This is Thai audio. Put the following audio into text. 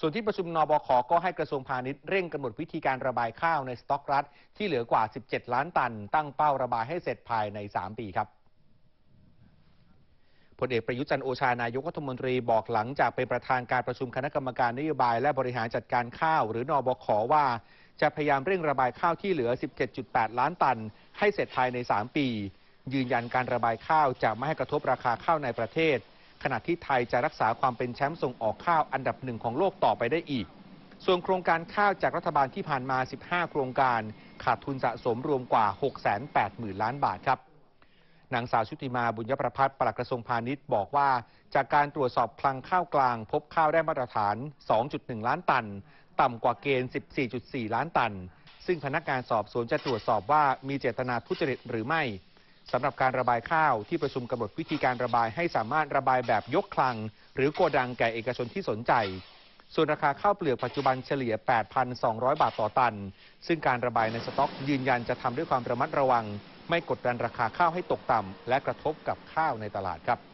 ส่วนที่ประชุมนบคก็ให้กระทรวงพาณิชย์เร่งกำหนดวิธีการระบายข้าวในสต็อกรัฐ ที่เหลือกว่า 17 ล้านตัน ตั้งเป้าระบายให้เสร็จภายใน 3 ปีครับพลเอกประยุทธ์จันโอชานายกรัฐมนตรีบอกหลังจากเป็นประธานการประชุมคณะกรรมการนโยบาย และบริหารจัดการข้าว หรือนอบคว่า จะพยายามเร่งระบายข้าวที่เหลือ 17.8 ล้านตัน ให้เสร็จภายใน 3 ปี ยืนยันการระบายข้าวจะไม่ให้กระทบราคาข้าวในประเทศ ขณะที่ไทยจะรักษาความเป็นแชมป์ส่งออกข้าวอันดับหนึ่งของโลกต่อไปได้อีก ส่วนโครงการข้าวจากรัฐบาลที่ผ่านมา 15 โครงการ ขาดทุนสะสมรวมกว่า 680,000 ล้านบาทครับนางสาวชุติมาบุญยประพัฒน์ปลัดกระทรวงพาณิชย์บอกว่า จากการตรวจสอบคลังข้าวกลาง พบข้าวได้มาตรฐาน 2.1 ล้านตัน ต่ำกว่าเกณฑ์ 14.4 ล้านตัน ซึ่งพนักงานสอบสวนจะตรวจสอบว่ามีเจตนาทุจริตหรือไม่ สำหรับการระบายข้าวที่ประชุมกำหนดวิธีการระบายให้สามารถระบายแบบยกคลัง หรือโกดังแก่เอกชนที่สนใจ ส่วนราคาข้าวเปลือกปัจจุบันเฉลี่ย 8,200 บาทต่อตัน ซึ่งการระบายในสต็อกยืนยันจะทำด้วยความระมัดระวัง ไม่กดดันราคาข้าวให้ตกต่ำและกระทบกับข้าวในตลาดครับ